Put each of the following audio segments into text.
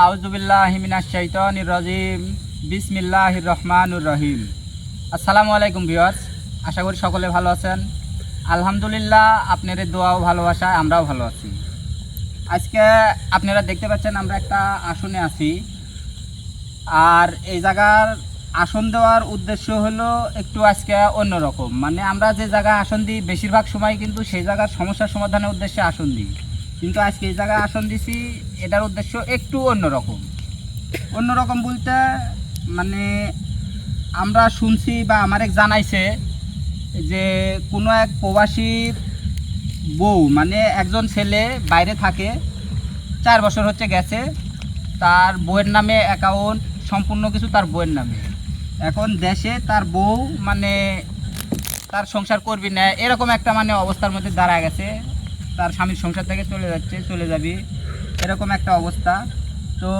আউজুবিল্লাহ হিমিনাশ শাইতানির রাজিম। বিসমিল্লাহির রহমানুর রহিম। আসসালামু আলাইকুম ভিউয়ার্স, আশা করি সকলে ভালো আছেন। আলহামদুলিল্লাহ, আপনাদের দোয়াও ভালোবাসায় আমরাও ভালো আছি। আজকে আপনারা দেখতে পাচ্ছেন আমরা একটা আসনে আছি। আর এই জায়গার আসন দেওয়ার উদ্দেশ্য হলো একটু আজকে অন্যরকম। মানে আমরা যে জায়গায় আসন দিই, বেশিরভাগ সময় কিন্তু সেই জায়গার সমস্যার সমাধানের উদ্দেশ্যে আসন দিই। কিন্তু আজকে এই জায়গায় আসন দিছি, এটার উদ্দেশ্য একটু অন্যরকম। অন্যরকম বলতে মানে আমরা শুনছি বা আমার এক জানাইছে যে কোনো এক প্রবাসীর বউ মানে একজন ছেলে বাইরে থাকে, চার বছর হচ্ছে গেছে, তার বউয়ের নামে অ্যাকাউন্ট সম্পূর্ণ কিছু তার বউয়ের নামে। এখন দেশে তার বউ মানে তার সংসার করবি না, এরকম একটা মানে অবস্থার মধ্যে দাঁড়া গেছে। তার স্বামীর সংসার থেকে চলে যাচ্ছে, চলে যাবি। এরকম একটা অবস্থা। তো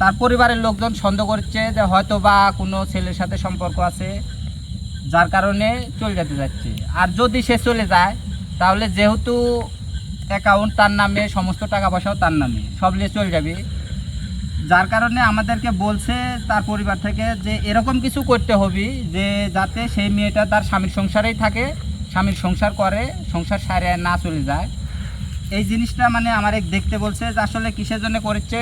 তার পরিবারের লোকজন সন্দেহ করছে যে হয়তো বা কোনো ছেলের সাথে সম্পর্ক আছে, যার কারণে চলে যেতে যাচ্ছে। আর যদি সে চলে যায়, তাহলে যেহেতু অ্যাকাউন্ট তার নামে, সমস্ত টাকা পয়সাও তার নামে, সব নিয়ে চলে যাবে। যার কারণে আমাদেরকে বলছে তার পরিবার থেকে যে এরকম কিছু করতে হবে, যে যাতে সেই মেয়েটা তার স্বামীর সংসারেই থাকে স্বামীর সংসার করে, সংসার সারে না চলে যায়। এই জিনিসটা মানে আমার এক দেখতে বলছে যে আসলে কিসের জন্য করেছে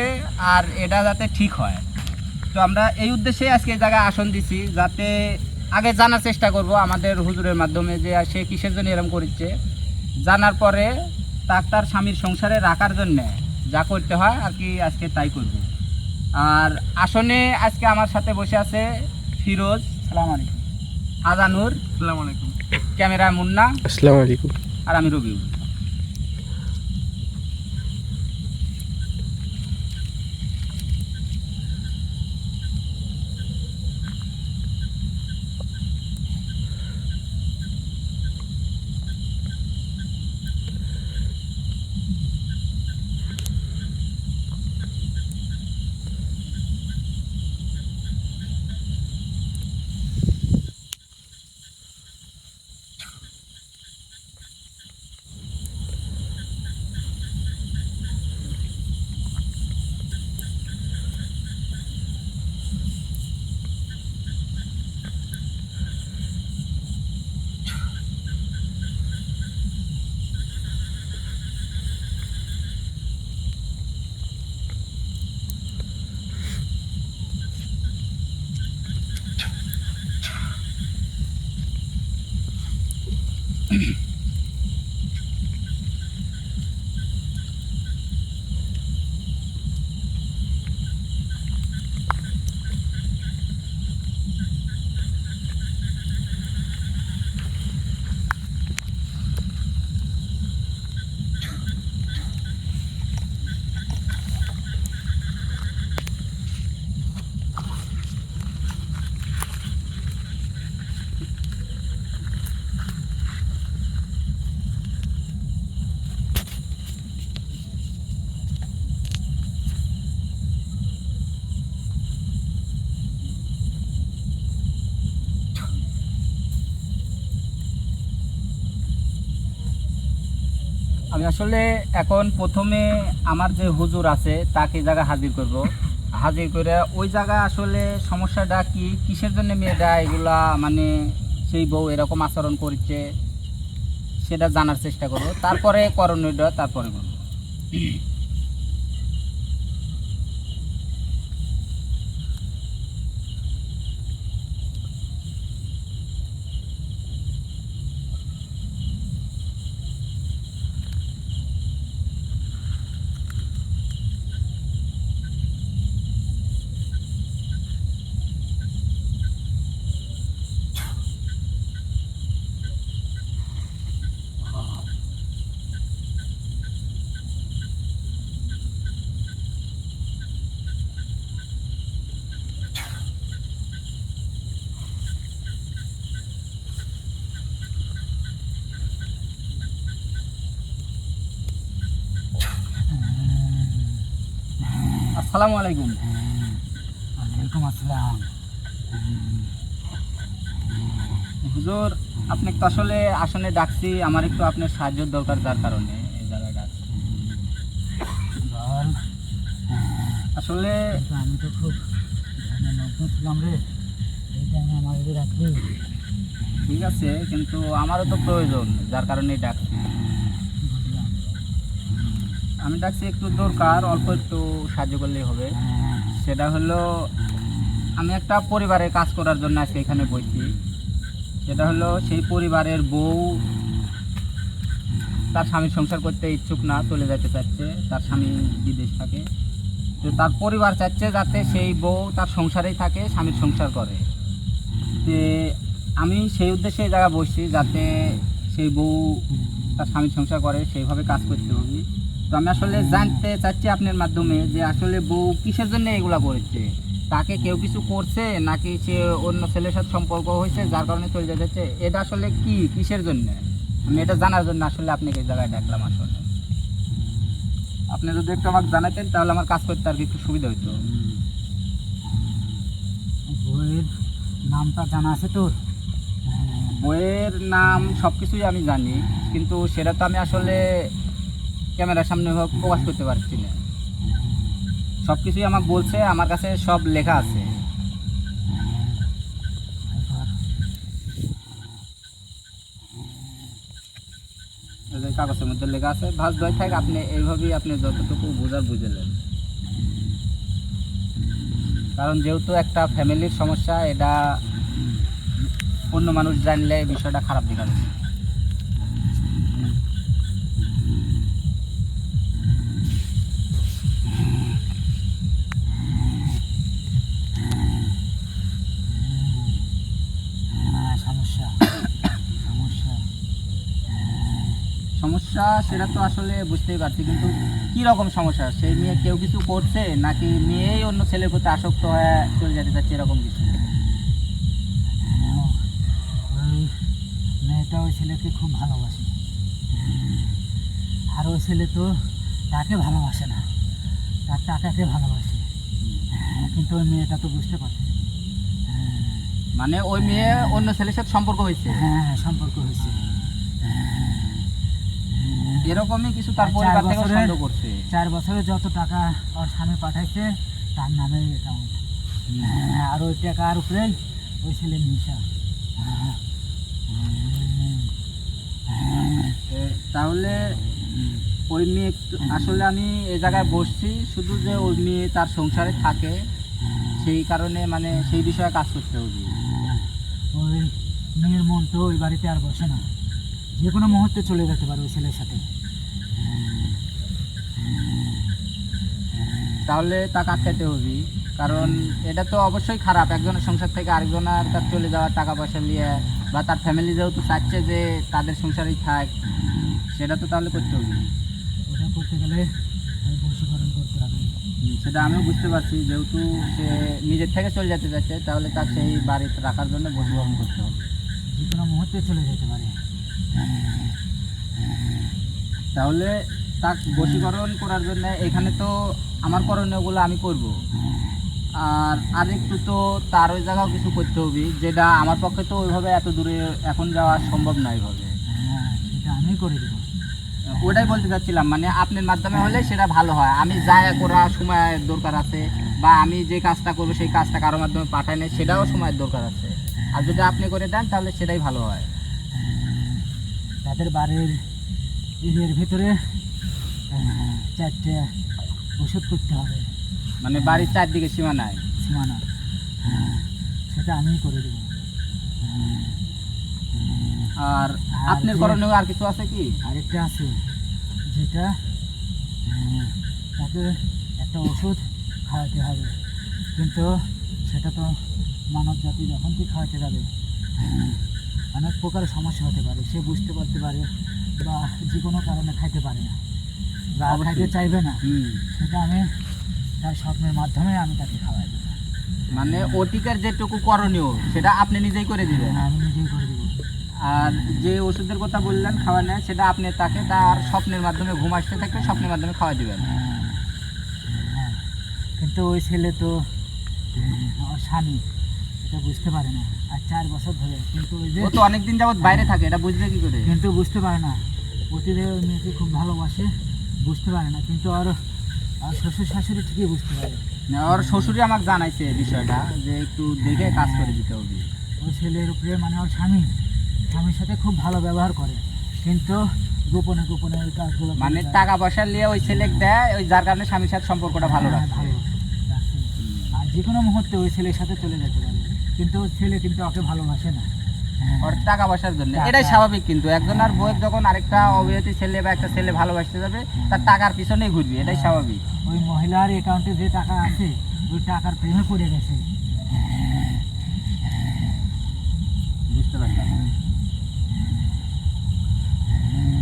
আর এটা যাতে ঠিক হয়। তো আমরা এই উদ্দেশ্যে আজকে এই জায়গায় আসন দিছি, যাতে আগে জানার চেষ্টা করব আমাদের হুজুরের মাধ্যমে যে সে কিসের জন্য এরকম করেছে। জানার পরে তার তার স্বামীর সংসারে রাখার জন্য যা করতে হয় আর কি আজকে তাই করব। আর আসনে আজকে আমার সাথে বসে আছে ফিরোজ, সালাম আলাইকুম। আজানুর। আসসালামু আলাইকুম। ক্যামেরা মুন্না। আসসালামু আলাইকুম। আর আমি রবিউল। আসলে এখন প্রথমে আমার যে হুজুর আছে, তাকে জায়গা হাজির করব। হাজির করে ওই জায়গা আসলে সমস্যাটা কি? কিসের জন্য মেয়েটা এগুলা মানে সেই বউ এরকম আচরণ করছে, সেটা জানার চেষ্টা করব। তারপরে করণীয়টা তারপরে করব। আসসালামু আলাইকুম। ওয়ালাইকুম আসসালাম। হুজুর আপনি তো আসলে আসনে ডাকছি আমার একটু আপনার সাহায্যের দরকার যার কারণে এই বল। আসলে আমি তো খুব ছিলাম রে। আমার ঠিক আছে কিন্তু আমারও তো প্রয়োজন যার কারণে ডাকছি। আমি ডাকছি একটু দরকার, অল্প একটু সাহায্য করলেই হবে। সেটা হলো, আমি একটা পরিবারের কাজ করার জন্য আজকে এখানে বসছি। সেটা হলো, সেই পরিবারের বউ তার স্বামীর সংসার করতে ইচ্ছুক না, চলে যেতে চাচ্ছে, তার স্বামী বিদেশ থাকে। তো তার পরিবার চাচ্ছে যাতে সেই বউ তার সংসারেই থাকে, স্বামীর সংসার করে। তে আমি সেই উদ্দেশ্যে এই জায়গায় বসছি যাতে সেই বউ তার স্বামীর সংসার করে, সেইভাবে কাজ করতে হবে। তো আমি আসলে জানতে চাচ্ছি আপনার মাধ্যমে যে আসলে বউ কিসের জন্য এগুলা করেছে? তাকে কেউ কিছু করছে নাকি সে অন্য ছেলের সাথে সম্পর্ক হয়েছে যার কারণে চলে যাচ্ছে? এটা আসলে কি? কিসের জন্য? আমি এটা জানার জন্য আসলে আপনাকে এই জায়গায় ডাকলাম আসলে। আপনি যদি একটু আমাকে জানাতেন তাহলে আমার কাজ করতে আর কি একটু সুবিধা হতো বইয়ের নামটা জানা আছে তোর? বইয়ের নাম সব কিছুই আমি জানি কিন্তু সেটা তো আমি আসলে ক্যামেরার সামনে হোক প্রকাশ করতে পারছি না। সব কিছুই আমাকে বলছে আমার কাছে সব লেখা আছে। কাগজের মধ্যে লেখা আছে ভাস দয় থাক আপনি এইভাবেই আপনি যতটুকু বোঝার বুঝলেন। কারণ যেহেতু একটা ফ্যামিলির সমস্যা এটা অন্য মানুষ জানলে বিষয়টা খারাপ দিকে সমস্যা সেটা তো আসলে বুঝতেই পারছি কিন্তু কি রকম সমস্যা? সেই মেয়ে কেউ কিছু করছে নাকি মেয়েই অন্য ছেলের প্রতি আসক্ত হয়ে চলে যেতে চাচ্ছে এরকম কিছু? হ্যাঁ, মেয়েটা ওই ছেলেকে খুব ভালোবাসে। আর ওই ছেলে তো তাকে ভালোবাসে না তার টাকাকে ভালোবাসে। হ্যাঁ, কিন্তু ওই মেয়েটা তো বুঝতে পারছে মানে ওই মেয়ে অন্য ছেলের সাথে সম্পর্ক হয়েছে? হ্যাঁ সম্পর্ক হয়েছে। এরকমই কিছু তার পরিবার থেকে সন্দেহ করছে। চার বছরে যত টাকা ওর স্বামী পাঠাইছে তার নামে অ্যাকাউন্ট আর ওই টাকার উপরে ওই ছেলে নিশা। তাহলে ওই মেয়ে আসলে আমি এই জায়গায় বসছি শুধু যে ওই মেয়ে তার সংসারে থাকে সেই কারণে মানে সেই বিষয়ে কাজ করতে হবে। ওই মেয়ের মন তো ওই বাড়িতে আর বসে না। যে কোনো মুহূর্তে চলে যেতে পারে ওই ছেলের সাথে। তাহলে তা কাটতে হবে। কারণ এটা তো অবশ্যই খারাপ। একজনের সংসার থেকে আরেকজনের তার চলে যাওয়ার টাকা পয়সা নিয়ে বা তার ফ্যামিলি যেহেতু চাচ্ছে যে তাদের সংসারেই থাক সেটা তো তাহলে করতে হবে। ওটা করতে গেলে বশীকরণ করতে হবে। সেটা আমিও বুঝতে পারছি। যেহেতু সে নিজের থেকে চলে যেতে চাচ্ছে তাহলে তার সেই বাড়িতে রাখার জন্য বসীকরণ করতে হবে। যে কোনো মুহূর্তে চলে যেতে পারে। তাহলে তার বশীকরণ করার জন্য এখানে তো আমার করণীয়গুলো আমি করব। আর আরেকটু তো তার ওই জায়গাও কিছু করতে হবে যেটা আমার পক্ষে তো ওইভাবে এত দূরে এখন যাওয়া সম্ভব না এইভাবে। হ্যাঁ সেটা আমি করে দেবো। ওটাই বলতে চাচ্ছিলাম মানে আপনার মাধ্যমে হলে সেটা ভালো হয়। আমি যা করার সময় দরকার আছে বা আমি যে কাজটা করব সেই কাজটা কারোর মাধ্যমে পাঠাই নেই সেটাও সময়ের দরকার আছে। আর যদি আপনি করে দেন তাহলে সেটাই ভালো হয়। তাদের বাড়ির এর ভিতরে চারটে ওষুধ করতে হবে। মানে বাড়ির চারদিকে সীমানায় সীমানা হ্যাঁ, সেটা আমি করে দেবো। আর আপনার যে- করণীয় আর কিছু আছে কি? আরেকটা আছে যেটা তাকে একটা ওষুধ খাওয়াতে হবে। কিন্তু সেটা তো মানব জাতি যখন তুই খাওয়াতে যাবে? আহ, অনেক প্রকার সমস্যা হতে পারে। সে বুঝতে পারতে পারে বা যে কোনো কারণে খাইতে পারে না। খাইতে চাইবে না। সেটা আমি তার স্বপ্নের মাধ্যমে আমি তাকে খাওয়াই দেবো। মানে ওটিকার যেটুকু করণীয় সেটা আপনি নিজেই করে দিবেন? আমি নিজেই করে দেবো। আর যে ওষুধের কথা বললেন খাওয়া নেয় সেটা আপনি তাকে তার স্বপ্নের মাধ্যমে ঘুম আসতে থাকবে স্বপ্নের মাধ্যমে খাওয়া দিবেন। হ্যাঁ কিন্তু ওই ছেলে তো স্বামী এটা বুঝতে পারে না। আর চার বছর ধরে কিন্তু ওই যে ও তো অনেকদিন যাবত বাইরে থাকে এটা বুঝবে কি করে? কিন্তু বুঝতে পারে না। ওই মেয়েকে খুব ভালোবাসে। বুঝতে পারে না কিন্তু আর আর শ্বশুর শাশুড়ি ঠিকই বুঝতে পারে। না, ওর শ্বশুরই আমাকে জানাইছে বিষয়টা যে একটু দেখে কাজ করে দিতে হবে। ওই ছেলের উপরে মানে ওর স্বামী স্বামীর সাথে খুব ভালো ব্যবহার করে কিন্তু গোপনে গোপনে ওই কাজগুলো মানে টাকা পয়সা নিয়ে ওই ছেলে দেয় ওই যার কারণে স্বামীর সাথে সম্পর্কটা ভালো হ্যাঁ, রাখে। ভালো রাখে। আর যে কোনো মুহূর্তে ওই ছেলের সাথে চলে যেতে পারে কিন্তু ওই ছেলে কিন্তু ওকে ভালোবাসে না। হ্যাঁ। ওর টাকা পয়সার জন্য। এটাই স্বাভাবিক কিন্তু। একজন আর যখন আরেকটা অবিবাহিত ছেলে বা একটা ছেলে ভালোবাসতে যাবে তার টাকার পিছনেই ঘুরবে। এটাই স্বাভাবিক। ওই মহিলার অ্যাকাউন্টে যে টাকা আছে ওই টাকার প্রেমে পড়ে গেছে। বুঝতে পারলাম।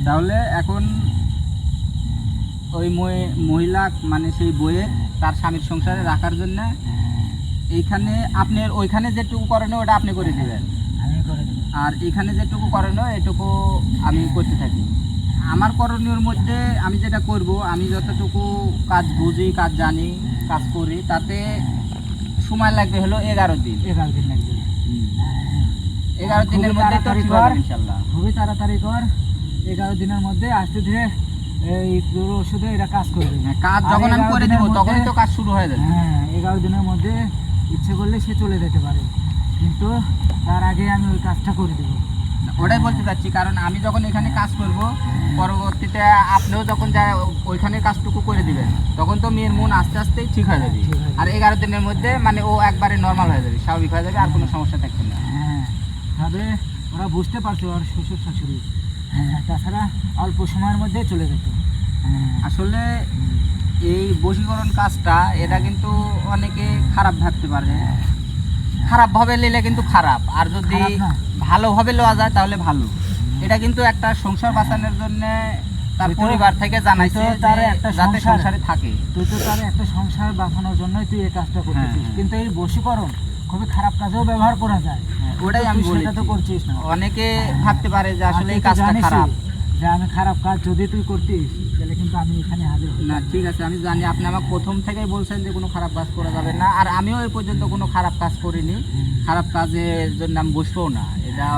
তাহলে এখন ওই মহিলা মানে সেই বইয়ে তার স্বামীর সংসারে রাখার জন্য এইখানে আপনার ওইখানে যেটুকু করেন ওটা আপনি করে দিবেন আর এখানে যেটুকু করেনো এটুকু আমি করতে থাকি। আমার করণীয়র মধ্যে আমি যেটা করব আমি যতটুকু কাজ বুঝি কাজ জানি কাজ করি তাতে সময় লাগবে হলো এগারো দিন। এগারো দিন লাগবে। এগারো দিনের মধ্যে খুবই তাড়াতাড়ি কর এগারো দিনের মধ্যে আস্তে ধীরে এই তোর ওষুধে এটা কাজ করবে। হ্যাঁ, কাজ যখন আমি করে দিব তখনই তো কাজ শুরু হয়ে যাবে। হ্যাঁ এগারো দিনের মধ্যে ইচ্ছে করলে সে চলে যেতে পারে। কিন্তু তার আগে আমি ওই কাজটা করে দেবো। ওটাই বলতে চাচ্ছি কারণ আমি যখন এখানে কাজ করব পরবর্তীতে আপনিও যখন যা ওইখানে কাজটুকু করে দিবেন তখন তো মেয়ের মন আস্তে আস্তেই ঠিক হয়ে যাবে। ঠিক হয়ে যাবে। আর এগারো দিনের মধ্যে মানে ও একবারে নর্মাল হয়ে যাবে স্বাভাবিক হয়ে যাবে আর কোনো সমস্যা থাকবে না। হ্যাঁ তবে ওরা বুঝতে পারছে ওর শ্বশুর শাশুড়ি হ্যাঁ তাছাড়া অল্প সময়ের মধ্যে চলে যেত। হ্যাঁ। আসলে এই বশীকরণ কাজটা এটা কিন্তু অনেকে খারাপ ভাবতে পারে। খারাপ ভাবে নিলে কিন্তু খারাপ। আর যদি। ভালোভাবে লওয়া যায় তাহলে ভালো। এটা কিন্তু একটা সংসার বাঁচানোর জন্য তার পরিবার থেকে জানাইছে তুই তার একটা যাতে সংসারে থাকে। তুই তো তার একটা সংসার বাঁচানোর জন্যই তুই এই কাজটা করতেছিস। হ্যাঁ। কিন্তু এই বশীকরণ খুবই খারাপ কাজেও ব্যবহার করা যায়। হ্যাঁ, ওটাই আমি সেটা তো করছিস না। অনেকে ভাবতে পারে যে আসলে এই কাজটা খারাপ। যে আমি খারাপ কাজ যদি তুই করতিস তাহলে কিন্তু আমি এখানে হাজির। না ঠিক আছে আমি জানি আপনি আমাকে প্রথম থেকেই বলছেন যে কোনো খারাপ কাজ করা যাবে না আর আমিও এই পর্যন্ত কোনো খারাপ কাজ করিনি। খারাপ কাজের জন্য আমি বসবো না এটা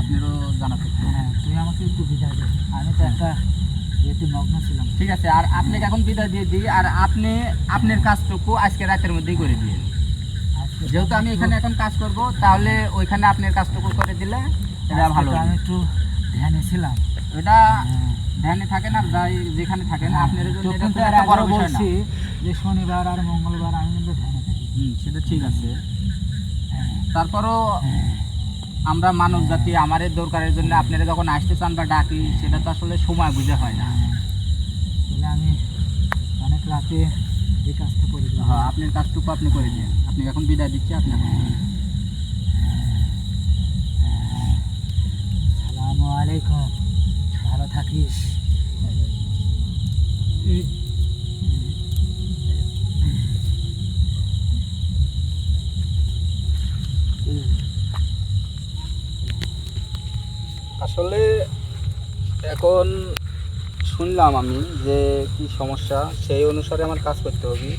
আপনারও জানা হ্যাঁ তুই আমাকে একটু বিদায় দে আমি তো একটা ইয়েতে মগ্ন ছিলাম। ঠিক আছে আর আপনাকে এখন বিদায় দিয়ে দিই আর আপনি আপনার কাজটুকু আজকে রাতের মধ্যেই করে দিয়ে যেহেতু আমি এখানে এখন কাজ করব তাহলে ওইখানে আপনার কাজটুকু করে দিলে এটা ভালো আমি একটু ধ্যানে ছিলাম। এটা হ্যাঁ। ধ্যানে থাকেন আর যাই যেখানে থাকেন আপনার জন্য এটা কিন্তু একটা বড় বিষয় না। বলছি যে শনিবার আর মঙ্গলবার আমি কিন্তু ধ্যানে থাকি। হুম সেটা ঠিক আছে। হ্যাঁ, তারপরও হ্যাঁ। আমরা মানব জাতি আমাদের দরকারের জন্য আপনারা যখন আসতে চান বা ডাকি সেটা তো আসলে সময় বুঝে হয় না। তাহলে আমি অনেক রাতে এই কাজটা করে দিই হ্যাঁ আপনার কাজটুকু আপনি করে দিন। আপনি এখন বিদায় দিচ্ছি আপনি এখন সালামু আলাইকুম ভালো থাকিস? আসলে এখন শুনলাম আমি যে কি সমস্যা সেই অনুসারে আমার কাজ করতে হবে।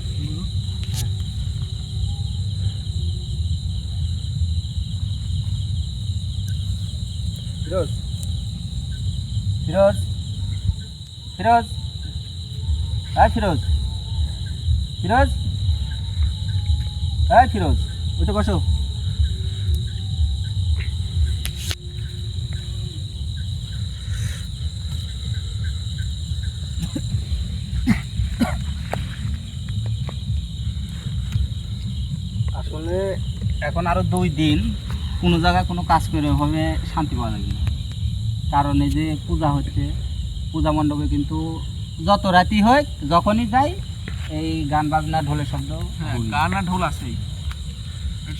ফিরোজ ফিরোজ? ফিরোজ? হ্যাঁ ফিরোজ। ফিরোজ? হ্যাঁ ফিরোজ, উঠে বসো। আসলে এখন আরও দুই দিন কোনো জায়গায় কোনো কাজ করে হবে শান্তি পাওয়া যাবে। কারণ এই যে পূজা হচ্ছে পূজা মণ্ডপে কিন্তু যত রাতি হয় যখনই যাই এই গান বাজনা ঢোলের শব্দ হ্যাঁ গান আর ঢোল আছেই।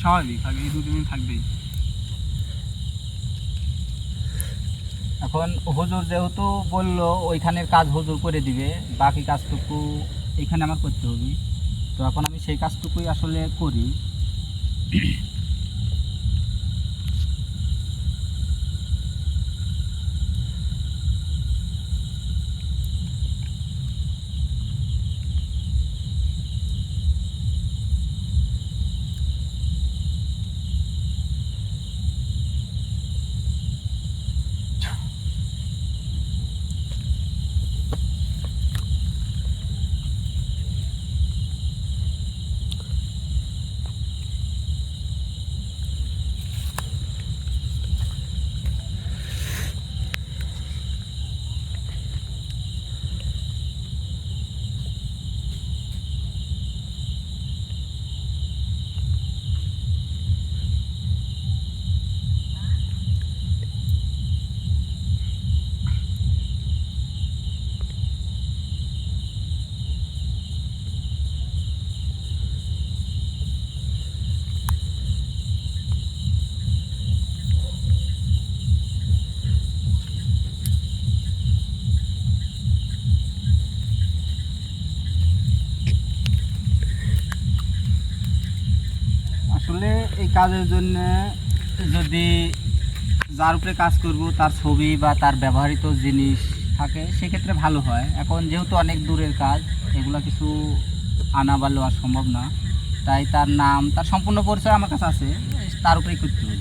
স্বাভাবিক এই দুদিন থাকবেই। এখন হুজুর যেহেতু বলল ওইখানের কাজ হুজুর করে দিবে বাকি কাজটুকু এখানে আমার করতে হবে। তো এখন আমি সেই কাজটুকুই আসলে করি। কাজের জন্য যদি যার উপরে কাজ করব, তার ছবি বা তার ব্যবহৃত জিনিস থাকে, সেক্ষেত্রে ভালো হয়। এখন যেহেতু অনেক দূরের কাজ, এগুলো কিছু আনা বা লওয়া সম্ভব না। তাই তার নাম, তার সম্পূর্ণ পরিচয় আমার কাছে আছে, তার উপরেই করতে হবে।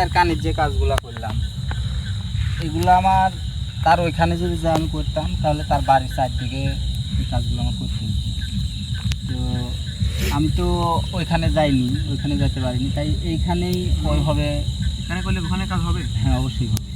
স্যার কানের যে কাজগুলো করলাম এগুলো আমার তার ওইখানে যদি যা আমি করতাম তাহলে তার বাড়ির চারদিকে এই কাজগুলো আমার করতে তো আমি তো ওইখানে যাইনি ওইখানে যেতে পারিনি। তাই এইখানেই ওইভাবে এখানে করলে ওখানে কাজ হবে? হ্যাঁ অবশ্যই হবে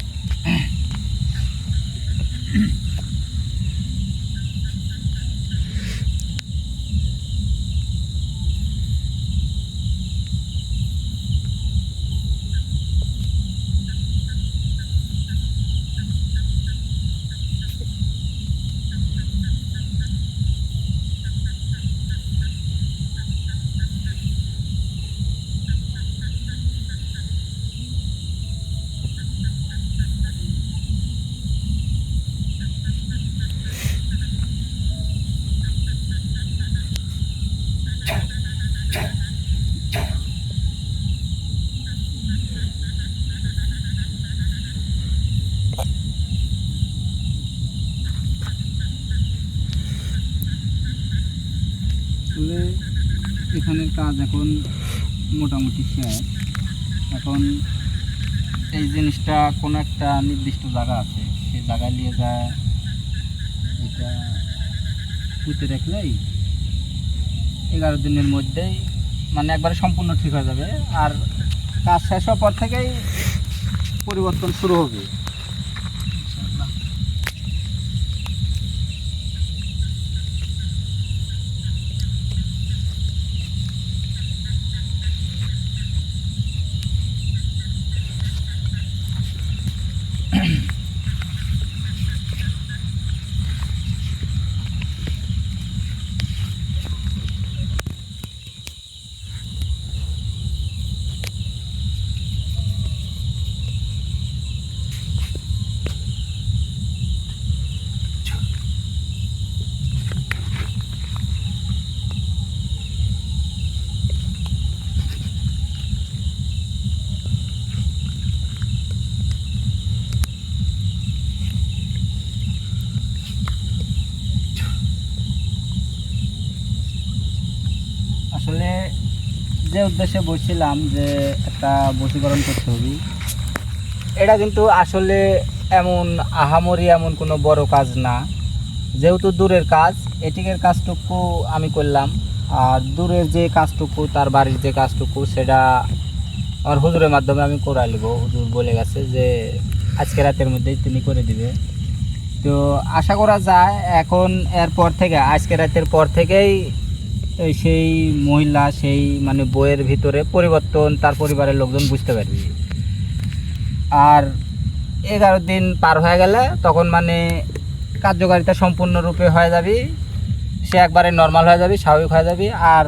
আসলে এখানের কাজ এখন মোটামুটি শেষ। এখন এই জিনিসটা কোনো একটা নির্দিষ্ট জায়গা আছে, সেই জায়গায় নিয়ে যায়। এটা পুঁতে রাখলেই এগারো দিনের মধ্যেই মানে একবারে সম্পূর্ণ ঠিক হয়ে যাবে। আর কাজ শেষ হওয়ার পর থেকেই পরিবর্তন শুরু হবে ইনশাআল্লাহ। আসলে যে উদ্দেশ্যে বলছিলাম যে একটা বশীকরণ করতে হবে। এটা কিন্তু আসলে এমন আহামরি এমন কোনো বড় কাজ না। যেহেতু দূরের কাজ, এটিকের কাজটুকু আমি করলাম। আর দূরের যে কাজটুকু, তার বাড়ির যে কাজটুকু, সেটা আমার হুজুরের মাধ্যমে আমি করাই নেব হুজুর বলে গেছে যে, আজকে রাতের মধ্যেই তিনি করে দিবে। তো আশা করা যায়, এখন এরপর থেকে, আজকে রাতের পর থেকেই সেই মহিলা, সেই মানে বইয়ের ভিতরে পরিবর্তন, তার পরিবারের লোকজন বুঝতে পারবে। আর এগারো দিন পার হয়ে গেলে তখন মানে কার্যকারিতা সম্পূর্ণরূপে হয়ে যাবে। সে একবারে নর্মাল হয়ে যাবে, স্বাভাবিক হয়ে যাবে। আর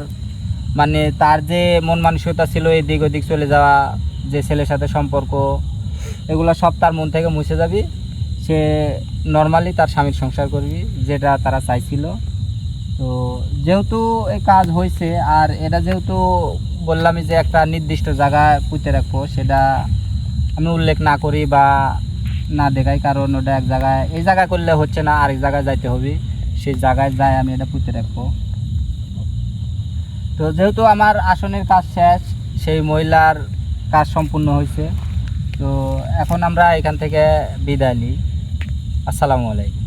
মানে তার যে মন মানসিকতা ছিল, এদিক ওদিক চলে যাওয়া, যে ছেলের সাথে সম্পর্ক, এগুলো সব তার মন থেকে মুছে যাবে। সে নর্মালি তার স্বামীর সংসার করবি, যেটা তারা চাইছিল। তো যেহেতু এই কাজ হয়েছে আর এটা যেহেতু বললামই যে একটা নির্দিষ্ট জায়গায় পুঁতে রাখব, সেটা আমি উল্লেখ না করি বা না দেখাই, কারণ ওটা এক জায়গায়, এই জায়গায় করলে হচ্ছে না, আরেক জায়গায় যাইতে হবে। সেই জায়গায় যাই আমি এটা পুঁতে রাখব। তো যেহেতু আমার আসনের কাজ শেষ, সেই মহিলার কাজ সম্পূর্ণ হয়েছে তো এখন আমরা এখান থেকে বিদায় নিই। আসসালামু আলাইকুম।